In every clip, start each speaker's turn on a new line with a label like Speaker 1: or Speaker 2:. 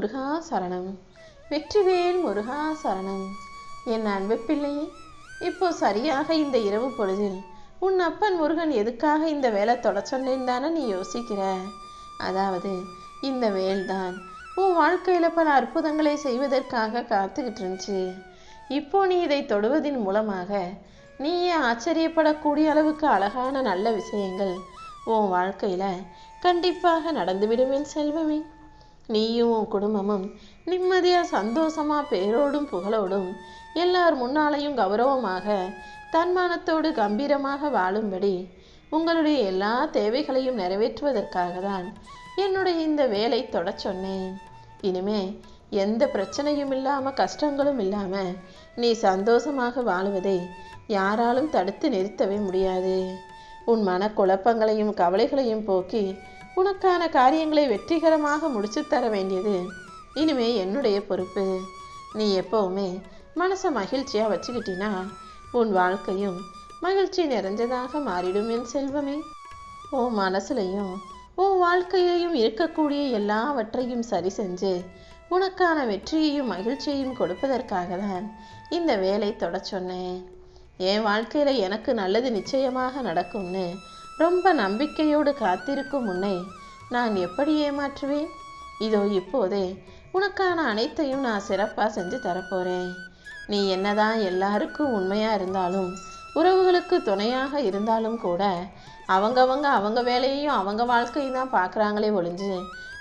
Speaker 1: முருகா சரணம். வெற்றிவேல் முருகா சரணம். என் அன்பு பிள்ளையே இப்போ சரியாக இந்த இரவு பொழுதில் உன் அப்பன் முருகன் எதுக்காக இந்த வேலை தொட சொன்னேன் தானே நீ யோசிக்கிற? அதாவது இந்த வேல்தான் உன் வாழ்க்கையில் பல அற்புதங்களை செய்வதற்காக காத்துக்கிட்டு இருந்துச்சு. இப்போ நீ இதை தொடுவதின் மூலமாக நீயே ஆச்சரியப்படக்கூடிய அளவுக்கு அழகான நல்ல விஷயங்கள் உன் வாழ்க்கையில் கண்டிப்பாக நடந்துவிடுவேன் செல்வமே. நீயும் உன் குடும்பமும் நிம்மதியாக சந்தோஷமாக பேரோடும் புகழோடும் எல்லார் முன்னாலையும் கௌரவமாக தன்மானத்தோடு கம்பீரமாக வாழும்படி உங்களுடைய எல்லா தேவைகளையும் நிறைவேற்றுவதற்காக தான் என்னுடைய இந்த வேலை தொடச் சொன்னேன். இனிமே எந்த பிரச்சனையும் இல்லாமல் கஷ்டங்களும் இல்லாமல் நீ சந்தோஷமாக வாழுவதை யாராலும் தடுத்து நிறுத்தவே முடியாது. உன் மனக்குழப்பங்களையும் கவலைகளையும் போக்கி உனக்கான காரியங்களை வெற்றிகரமாக முடிச்சு தர வேண்டியது. இனிமே என்னுடைய பொறுப்பு. நீ எப்பவுமே மனசை மகிழ்ச்சியாக வச்சுக்கிட்டினா உன் வாழ்க்கையும் மகிழ்ச்சி நிறைஞ்சதாக மாறிடும் என் செல்வமே. உன் மனசுலையும் உன் வாழ்க்கையிலையும் இருக்கக்கூடிய எல்லாவற்றையும் சரி செஞ்சு உனக்கான வெற்றியையும் மகிழ்ச்சியையும் கொடுப்பதற்காக தான் இந்த வேலை தொட சொன்னேன். என் வாழ்க்கையில் எனக்கு நல்லது நிச்சயமாக நடக்கும்னு ரொம்ப நம்பிக்கையோடு காத்திருக்கும் உன்னை நான் எப்படி ஏமாற்றுவேன்? இதோ இப்போதே உனக்கான அனைத்தையும் நான் சிறப்பாக செஞ்சு தரப்போகிறேன் நீ என்னதான் எல்லாருக்கும் உண்மையாக இருந்தாலும் உறவுகளுக்கு துணையாக இருந்தாலும் கூட அவங்கவங்க அவங்க வேலையையும் அவங்க வாழ்க்கையும் தான் பார்க்குறாங்களே ஒழிஞ்சு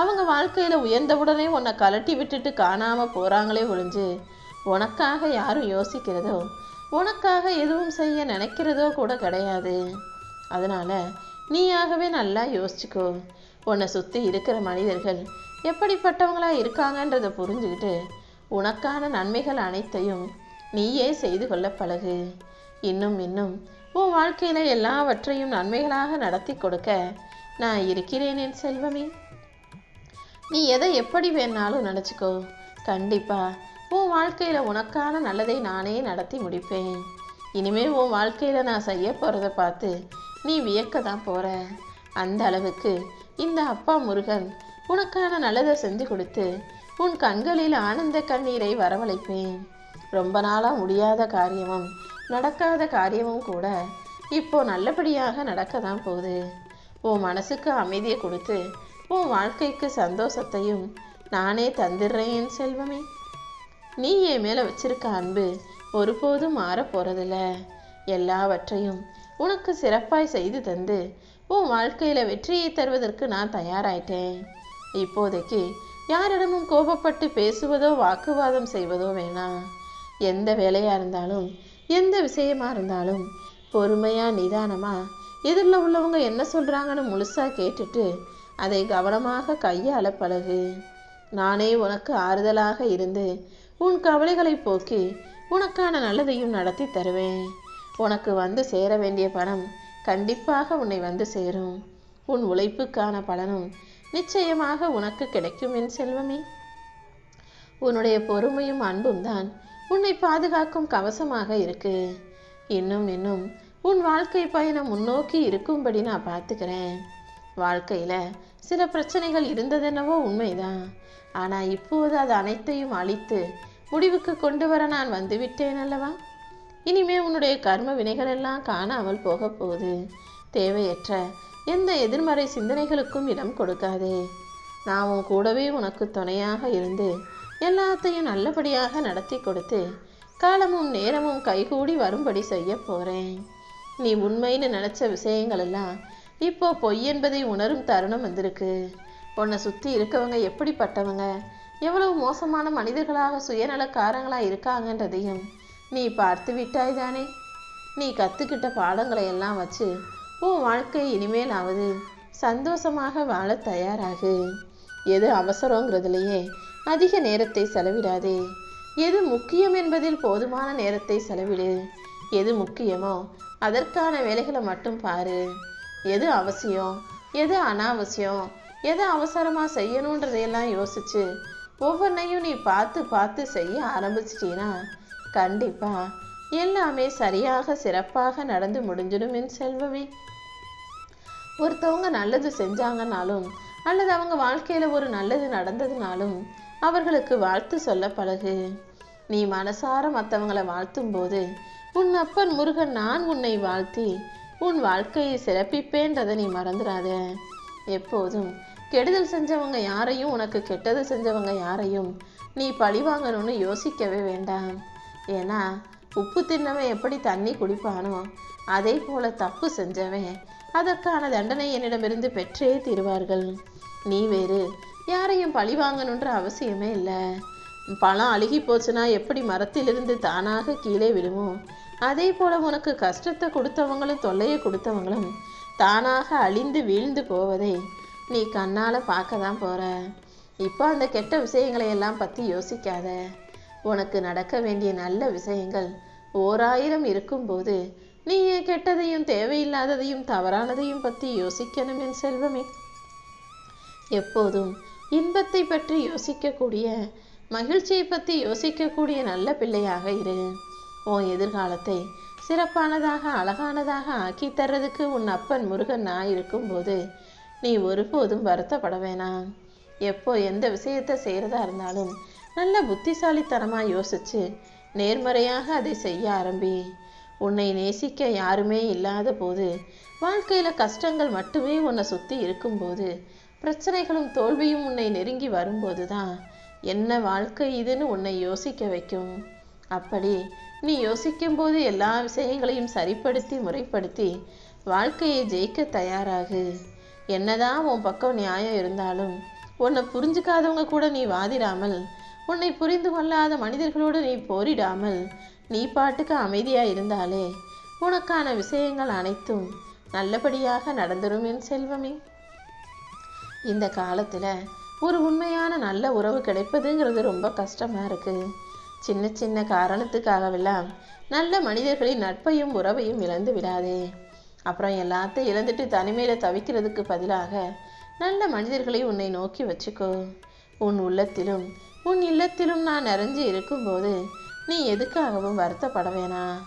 Speaker 1: அவங்க வாழ்க்கையில் உயர்ந்தவுடனே உன்னை கலட்டி விட்டுட்டு காணாமல் போகிறாங்களே ஒழிஞ்சு உனக்காக யாரும் யோசிக்கிறதோ உனக்காக எதுவும் செய்ய நினைக்கிறதோ கூட கிடையாது. அதனால் நீயாகவே நல்லா யோசிச்சுக்கோ. உன்னை சுற்றி இருக்கிற மனிதர்கள் எப்படிப்பட்டவங்களாக இருக்காங்கன்றதை புரிஞ்சுக்கிட்டு உனக்கான நன்மைகள் அனைத்தையும் நீயே செய்து கொள்ள பழகு. இன்னும் இன்னும் உன் வாழ்க்கையில் எல்லாவற்றையும் நன்மைகளாக நடத்தி கொடுக்க நான் இருக்கிறேன் என் செல்வமே. நீ எதை எப்படி வேணாலும் நினச்சிக்கோ. கண்டிப்பாக உன் வாழ்க்கையில் உனக்கான நல்லதை நானே நடத்தி முடிப்பேன். இனிமேல் உன் வாழ்க்கையில் நான் செய்ய போகிறத பார்த்து நீ வியக்க தான் போற அந்த அளவுக்கு இந்த அப்பா முருகன் உனக்கான நல்லதை செஞ்சு கொடுத்து உன் கண்களில் ஆனந்த கண்ணீரை வரவழைப்பேன். ரொம்ப நாளாக முடியாத காரியமும் நடக்காத காரியமும் கூட இப்போ நல்லபடியாக நடக்க தான் போகுது. உன் மனசுக்கு அமைதியை கொடுத்து உன் வாழ்க்கைக்கு சந்தோஷத்தையும் நானே தந்துடுறேன் செல்வமே. நீ என் மேலே வச்சிருக்க அன்பு ஒருபோதும் மாறப் போகிறதில்ல எல்லாவற்றையும் உனக்கு சிறப்பாய் செய்து தந்து உன் வாழ்க்கையில வெற்றியை தருவதற்கு நான் தயாராயிட்டேன். இப்போதைக்கு யாரிடமும் கோபப்பட்டு பேசுவதோ வாக்குவாதம் செய்வதோ வேணாம். எந்த வேலையா இருந்தாலும் எந்த விஷயமா இருந்தாலும் பொறுமையா நிதானமா எதிரில் உள்ளவங்க என்ன சொல்றாங்கன்னு முழுசா கேட்டுட்டு அதை கவனமாக கையாள பழகு. நானே உனக்கு ஆறுதலாக இருந்து உன் கவலைகளை போக்கி உனக்கான நல்லதையும் நடத்தி தருவேன். உனக்கு வந்து சேர வேண்டிய பணம் கண்டிப்பாக உன்னை வந்து சேரும். உன் உழைப்புக்கான பலனும் நிச்சயமாக உனக்கு கிடைக்கும் என் செல்வமே. உன்னுடைய பொறுமையும் அன்பும் தான் உன்னை பாதுகாக்கும் கவசமாக இருக்கு. இன்னும் இன்னும் உன் வாழ்க்கை பயணம் முன்னோக்கி இருக்கும்படி நான் பார்த்துக்கிறேன். வாழ்க்கையில் சில பிரச்சனைகள் இருந்ததென்னவோ உண்மைதான். ஆனால் இப்போது அது அனைத்தையும் அழித்து முடிவுக்கு கொண்டு வர நான் வந்துவிட்டேன் அல்லவா? இனிமே உன்னுடைய கர்ம வினைகள் எல்லாம் காணாமல் போக போகுது. தேவையற்ற எந்த எதிர்மறை சிந்தனைகளுக்கும் இடம் கொடுக்காதே. நான் உன் கூடவே உனக்கு துணையாக இருந்து எல்லாத்தையும் நல்லபடியாக நடத்தி கொடுத்து காலமும் நேரமும் கைகூடி வரும்படி செய்ய போகிறேன் நீ உண்மைன்னு நினச்ச விஷயங்களெல்லாம் இப்போ பொய் என்பதை உணரும் தருணம் வந்திருக்கு. உன்னை சுற்றி இருக்கவங்க எப்படிப்பட்டவங்க? எவ்வளவு மோசமான மனிதர்களாக சுயநலக்காரங்களாக இருக்காங்கன்றதையும் நீ பார்த்து விட்டாய் தானே நீ கத்துக்கிட்ட பாடங்களை எல்லாம் வச்சு உன் வாழ்க்கை இனிமேலாவது சந்தோஷமாக வாழ தயாராகு. எது அவசரங்கிறதுலையே அதிக நேரத்தை செலவிடாதே. எது முக்கியம் என்பதில் போதுமான நேரத்தை செலவிடு. எது முக்கியமோ அதற்கான வேலைகளை மட்டும் பாரு. எது அவசியம் எது அனாவசியம் எது அவசரமாக செய்யணுன்றதையெல்லாம் யோசிச்சு ஒவ்வொன்றையும் நீ பார்த்து பார்த்து செய்ய ஆரம்பிச்சிட்டீன்னா கண்டிப்பா. எல்லாமே சரியாக சிறப்பாக நடந்து முடிஞ்சிடும் என் செல்வமே. ஒருத்தவங்க நல்லது செஞ்சாங்கனாலும் அல்லது அவங்க வாழ்க்கையில ஒரு நல்லது நடந்ததுனாலும் அவர்களுக்கு வாழ்த்து சொல்ல பழகு. நீ மனசார மற்றவங்களை வாழ்த்தும் போது உன் அப்பன் முருகன் நான் உன்னை வாழ்த்தி உன் வாழ்க்கையை சிறப்பிப்பேன்றதை நீ மறந்துடாத எப்போதும் கெடுதல் செஞ்சவங்க யாரையும் உனக்கு கெட்டது செஞ்சவங்க யாரையும் நீ பழி வாங்கணும்னு யோசிக்கவே வேண்டாம். ஏன்னா உப்பு தின்னவன் எப்படி தண்ணி குடிப்பானோ அதே போல தப்பு செஞ்சவன் அதற்கான தண்டனை என்னிடமிருந்து பெற்றே தீருவார்கள். நீ வேறு யாரையும் பழி வாங்கணுன்ற அவசியமே இல்லை. பழம் அழுகி போச்சுன்னா எப்படி மரத்திலிருந்து தானாக கீழே விழுமோ? அதே போல உனக்கு கஷ்டத்தை கொடுத்தவங்களும் தொல்லையை கொடுத்தவங்களும் தானாக அழிந்து வீழ்ந்து போவதை நீ கண்ணால் பார்க்க தான் போகிற இப்போ அந்த கெட்ட விஷயங்களை எல்லாம் பற்றி யோசிக்காத. உனக்கு நடக்க வேண்டிய நல்ல விஷயங்கள் ஓராயிரம் இருக்கும்போது நீ கெட்டதையும் தேவையில்லாததையும் தவறானதையும் பற்றி யோசிக்கணும் என் செல்வமே. எப்போதும் இன்பத்தை பற்றி யோசிக்கக்கூடிய மகிழ்ச்சியை பற்றி யோசிக்கக்கூடிய நல்ல பிள்ளையாக இரு. உன் எதிர்காலத்தை சிறப்பானதாக அழகானதாக ஆக்கி தர்றதுக்கு உன் அப்பன் முருகன் நான் இருக்கும்போது நீ ஒருபோதும் வருத்தப்பட வேணாம். எப்போ எந்த விஷயத்தை செய்கிறதா இருந்தாலும் நல்ல புத்திசாலித்தனமாக யோசிச்சு நேர்மறையாக அதை செய்ய ஆரம்பி. உன்னை நேசிக்க யாருமே இல்லாத போது வாழ்க்கையில் கஷ்டங்கள் மட்டுமே உன்னை சுற்றி இருக்கும்போது பிரச்சனைகளும் தோல்வியும் உன்னை நெருங்கி வரும்போது தான் என்ன வாழ்க்கை இதுன்னு உன்னை யோசிக்க வைக்கும். அப்படி நீ யோசிக்கும் போது எல்லா விஷயங்களையும் சரிப்படுத்தி முறைப்படுத்தி வாழ்க்கையை ஜெயிக்க தயாராகு. என்னதான் உன் பக்கம் நியாயம் இருந்தாலும் உன்னை புரிஞ்சுக்காதவங்க கூட நீ வாதிடாமல் உன்னை புரிந்து கொள்ளாத மனிதர்களோடு நீ போரிடாமல் நீ பாட்டுக்கு அமைதியாக இருந்தாலே உனக்கான விஷயங்கள் அனைத்தும் நல்லபடியாக நடந்துரும் என் செல்வமே. இந்த காலத்தில் ஒரு உண்மையான நல்ல உறவு கிடைப்பதுங்கிறது ரொம்ப கஷ்டமாக இருக்குது சின்ன சின்ன காரணத்துக்காகவெல்லாம் நல்ல மனிதர்களின் நட்பையும் உறவையும் இழந்து விடாதே. அப்புறம் எல்லாத்தையும் இழந்துட்டு தனிமையில் தவிக்கிறதுக்கு பதிலாக நல்ல மனிதர்களை உன்னை நோக்கி வச்சுக்கோ. உன் உள்ளத்திலும் உன் இல்லத்திலும் நான் நிறைஞ்சு இருக்கும்போது நீ எதுக்காகவும் வருத்தப்பட வேணாம்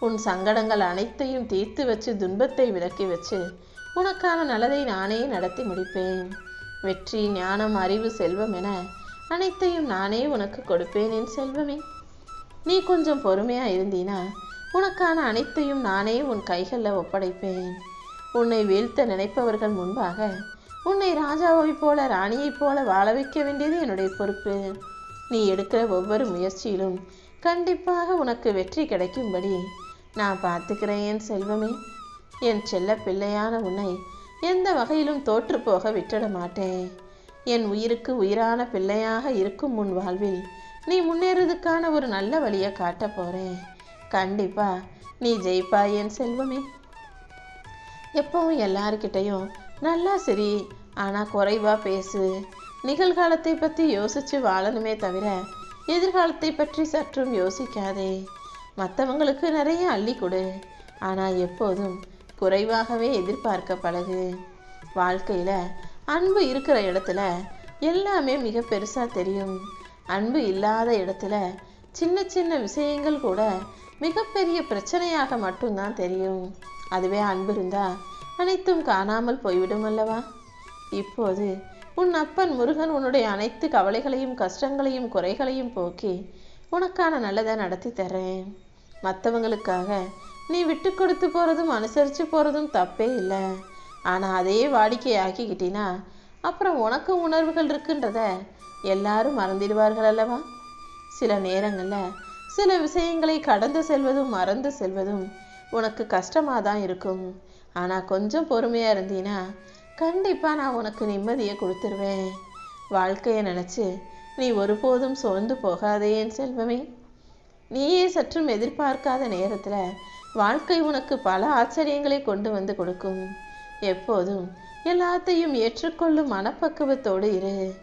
Speaker 1: உன் சங்கடங்கள் அனைத்தையும் தீர்த்து வச்சு துன்பத்தை விலக்கி வச்சு உனக்கான நல்லதை நானே நடத்தி முடிப்பேன். வெற்றி ஞானம் அறிவு செல்வம் என அனைத்தையும் நானே உனக்கு கொடுப்பேன் என் செல்வமே. நீ கொஞ்சம் பொறுமையா இருந்தீனா உனக்கான அனைத்தையும் நானே உன் கைகளில் ஒப்படைப்பேன். உன்னை வீழ்த்த நினைப்பவர்கள் முன்பாக உன்னை ராஜாவைப் போல ராணியைப் போல வாழ வைக்க வேண்டியது என்னுடைய பொறுப்பு. நீ எடுக்கிற ஒவ்வொரு முயற்சியிலும் கண்டிப்பாக உனக்கு வெற்றி கிடைக்கும்படி நான் பார்த்துக்கிறேன் என் செல்வமே. என் செல்ல பிள்ளையான உன்னை எந்த வகையிலும் தோற்று போக விட்டுட மாட்டேன். என் உயிருக்கு உயிரான பிள்ளையாக இருக்கும் உன் வாழ்வில் நீ முன்னேறதுக்கான ஒரு நல்ல வழியை காட்ட போகிறேன் கண்டிப்பா நீ ஜெயிப்பாய் என் செல்வமே. எப்பவும் எல்லாருக்கிட்டையும் நல்லா சரி ஆனால் குறைவாக பேசு. நிகழ்காலத்தை பற்றி யோசித்து வாழணுமே தவிர எதிர்காலத்தை பற்றி சற்றும் யோசிக்காதே. மற்றவங்களுக்கு நிறைய அள்ளி கொடு. ஆனால் எப்போதும் குறைவாகவே எதிர்பார்க்க பழகு. வாழ்க்கையில் அன்பு இருக்கிற இடத்துல எல்லாமே மிக பெருசாக தெரியும். அன்பு இல்லாத இடத்துல சின்ன சின்ன விஷயங்கள் கூட மிகப்பெரிய பிரச்சனையாக மட்டும்தான் தெரியும். அதுவே அன்பு இருந்தால் அனைத்தும் காணாமல் போய்விடும் அல்லவா? இப்போது உன் அப்பன் முருகன் உன்னுடைய அனைத்து கவலைகளையும் கஷ்டங்களையும் குறைகளையும் போக்கி உனக்கான நல்லதை நடத்தி தர்றேன் மற்றவங்களுக்காக நீ விட்டு கொடுத்து போகிறதும் அனுசரித்து போகிறதும் தப்பே இல்லை. ஆனால் அதே வாடிக்கையாக்கிக்கிட்டினா அப்புறம் உனக்கு உணர்வுகள் இருக்குன்றத எல்லாரும் மறந்திடுவார்கள் அல்லவா? சில நேரங்களில் சில விஷயங்களை கடந்து செல்வதும் மறந்து செல்வதும் உனக்கு கஷ்டமாக தான் இருக்கும். ஆனால் கொஞ்சம் பொறுமையாக இருந்தீன்னா கண்டிப்பாக நான் உனக்கு நிம்மதியை கொடுத்துருவேன். வாழ்க்கையை நினச்சி நீ ஒருபோதும் சோர்ந்து போகாதே என் செல்வமே. நீயே சற்றும் எதிர்பார்க்காத நேரத்தில் வாழ்க்கை உனக்கு பல ஆச்சரியங்களை கொண்டு வந்து கொடுக்கும். எப்போதும் எல்லாத்தையும் ஏற்றுக்கொள்ளும் மனப்பக்குவத்தோடு இரு.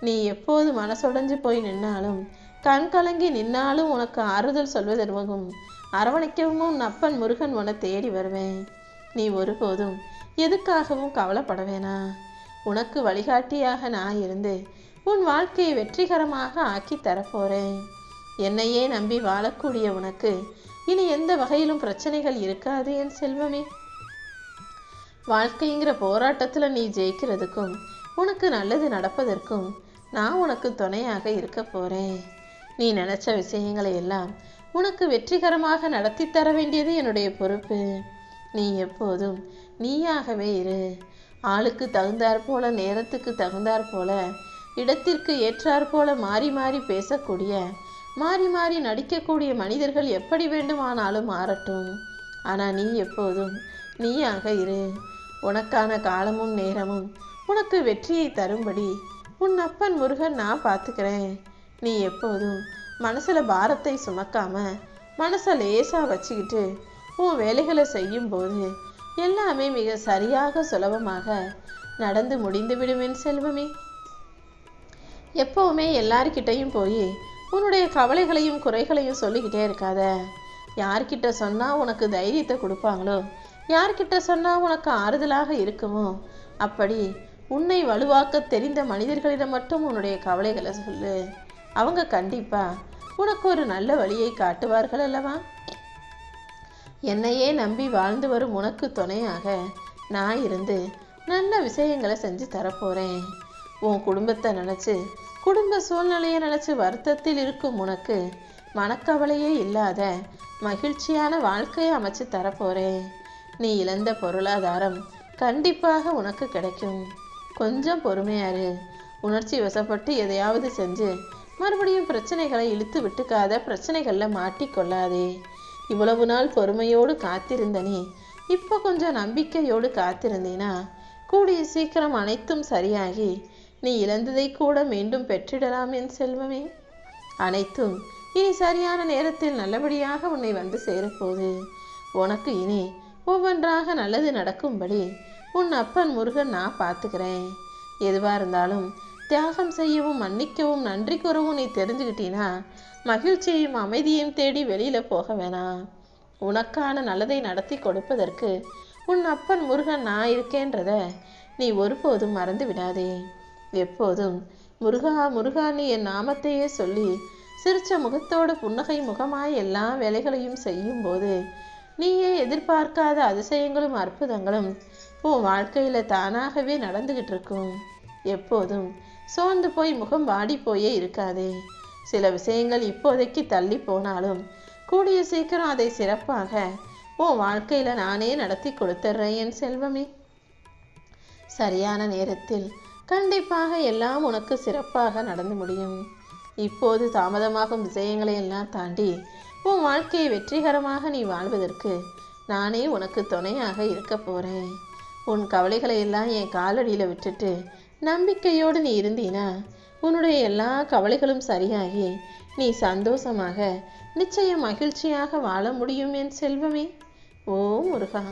Speaker 1: நீ எப்போது மனசுடைஞ்சு போய் நின்னாலும் கண் கலங்கி நின்னாலும் உனக்கு ஆறுதல் சொல்வதற்கும் அரவணைக்கவும் நப்பன் அப்பன் முருகன் உன தேடி வருவேன். நீ ஒருபோதும் எதுக்காகவும் கவலைப்பட வேணாம் உனக்கு வழிகாட்டியாக நான் இருந்து உன் வாழ்க்கையை வெற்றிகரமாக ஆக்கி தரப்போறேன். என்னையே நம்பி வாழக்கூடிய உனக்கு இனி எந்த வகையிலும் பிரச்சனைகள் இருக்காது என் செல்வமே. வாழ்க்கைங்கிற போராட்டத்துல நீ ஜெயிக்கிறதுக்கும் உனக்கு நல்லது நடப்பதற்கும் நான் உனக்கு துணையாக இருக்க போறேன். நீ நினைச்ச விஷயங்களை எல்லாம் உனக்கு வெற்றிகரமாக நடத்தி தர வேண்டியது என்னுடைய பொறுப்பு. நீ எப்போதும் நீயாகவே இரு. ஆளுக்கு தகுந்தாற் போல நேரத்துக்கு தகுந்தாற் போல இடத்திற்கு ஏற்றாற் போல மாறி மாறி பேசக்கூடிய மாறி மாறி நடிக்கக்கூடிய மனிதர்கள் எப்படி வேண்டுமானாலும் மாறட்டும். ஆனால் நீ எப்போதும் நீயாக இரு. உனக்கான காலமும் நேரமும் உனக்கு வெற்றியை தரும்படி உன் அப்பன் முருகன் நான் பார்த்துக்கிறேன். நீ எப்போதும் மனசில் பாரத்தை சுமக்காம மனசை லேசாக வச்சுக்கிட்டு உன் வேலைகளை செய்யும்போது எல்லாமே மிக சரியாக சுலபமாக நடந்து முடிந்துவிடும் என் செல்வமே. எப்பவுமே எல்லார்கிட்டையும் போய் உன்னுடைய கவலைகளையும் குறைகளையும் சொல்லிக்கிட்டே இருக்காத. யார்கிட்ட சொன்னால் உனக்கு தைரியத்தை கொடுப்பாங்களோ? யார்கிட்ட சொன்னால் உனக்கு ஆறுதலாக இருக்குமோ? அப்படி உன்னை வலுவாக்க தெரிந்த மனிதர்களிடம் மட்டும் உன்னுடைய கவலைகளை சொல்லு. அவங்க கண்டிப்பா உனக்கு ஒரு நல்ல வழியை காட்டுவார்கள் அல்லவா? என்னையே நம்பி வாழ்ந்து வரும் உனக்கு துணையாக நான் இருந்து நல்ல விஷயங்களை செஞ்சு தரப்போகிறேன் உன் குடும்பத்தை நினச்சி குடும்ப சூழ்நிலையை நினச்சி வருத்தத்தில் இருக்கும் உனக்கு மனக்கவலையே இல்லாத மகிழ்ச்சியான வாழ்க்கையை அமைச்சு தரப்போகிறேன் நீ இழந்த பொருளாதாரம் கண்டிப்பாக உனக்கு கிடைக்கும். கொஞ்சம் பொறுமையாரு உணர்ச்சி வசப்பட்டு எதையாவது செஞ்சு மறுபடியும் பிரச்சனைகளை இழுத்து விட்டுக்காத பிரச்சனைகளில் மாட்டிக்கொள்ளாதே. இவ்வளவு நாள் பொறுமையோடு காத்திருந்தனே. இப்போ கொஞ்சம் நம்பிக்கையோடு காத்திருந்தேனா? கூடிய சீக்கிரம் அனைத்தும் சரியாகி நீ இழந்ததை கூட மீண்டும் பெற்றிடலாம் என் செல்வமே. அனைத்தும் இனி சரியான நேரத்தில் நல்லபடியாக உன்னை வந்து சேரப்போது உனக்கு இனி ஒவ்வொன்றாக நல்லது நடக்கும்படி உன் அப்பன் முருகன் நான் பார்த்துக்கிறேன். எதுவாக இருந்தாலும் தியாகம் செய்யவும் மன்னிக்கவும் நன்றி கூறவும் நீ தெரிஞ்சுக்கிட்டீனா மகிழ்ச்சியையும் அமைதியையும் தேடி வெளியில போக வேணாம் உனக்கான நல்லதை நடத்தி கொடுப்பதற்கு உன் அப்பன் முருகன் நான் இருக்கேன்றத நீ ஒருபோதும் மறந்து விடாதே. எப்போதும் முருகா முருகா நீ என் நாமத்தையே சொல்லி சிரிச்ச முகத்தோடு புன்னகை முகமாய் எல்லா வேலைகளையும் செய்யும் போது நீயே எதிர்பார்க்காத அதிசயங்களும் அற்புதங்களும் உன் வாழ்க்கையில தானாகவே நடந்துகிட்டு இருக்கும் எப்போதும் சோர்ந்து போய் முகம் வாடி போயே இருக்காதே. சில விஷயங்கள் இப்போதைக்கு தள்ளி போனாலும் கூடிய சீக்கிரம் அதை சிறப்பாக உன் வாழ்க்கையில் நானே நடத்தி கொடுத்துட்றேன் என் செல்வமே. சரியான நேரத்தில் கண்டிப்பாக எல்லாம் உனக்கு சிறப்பாக நடந்து முடியும். இப்போது தாமதமாகும் விஷயங்களை எல்லாம் தாண்டி உன் வாழ்க்கையை வெற்றிகரமாக நீ வாழ்வதற்கு நானே உனக்கு துணையாக இருக்க போகிறேன் உன் கவலைகளை எல்லாம் என் காலடியில் விட்டுட்டு நம்பிக்கையோடு நீ இருந்தீனா உன்னுடைய எல்லா கவலைகளும் சரியாகி நீ சந்தோஷமாக நிச்சயம் மகிழ்ச்சியாக வாழ முடியும் என் செல்வமே. ஓ முருகா.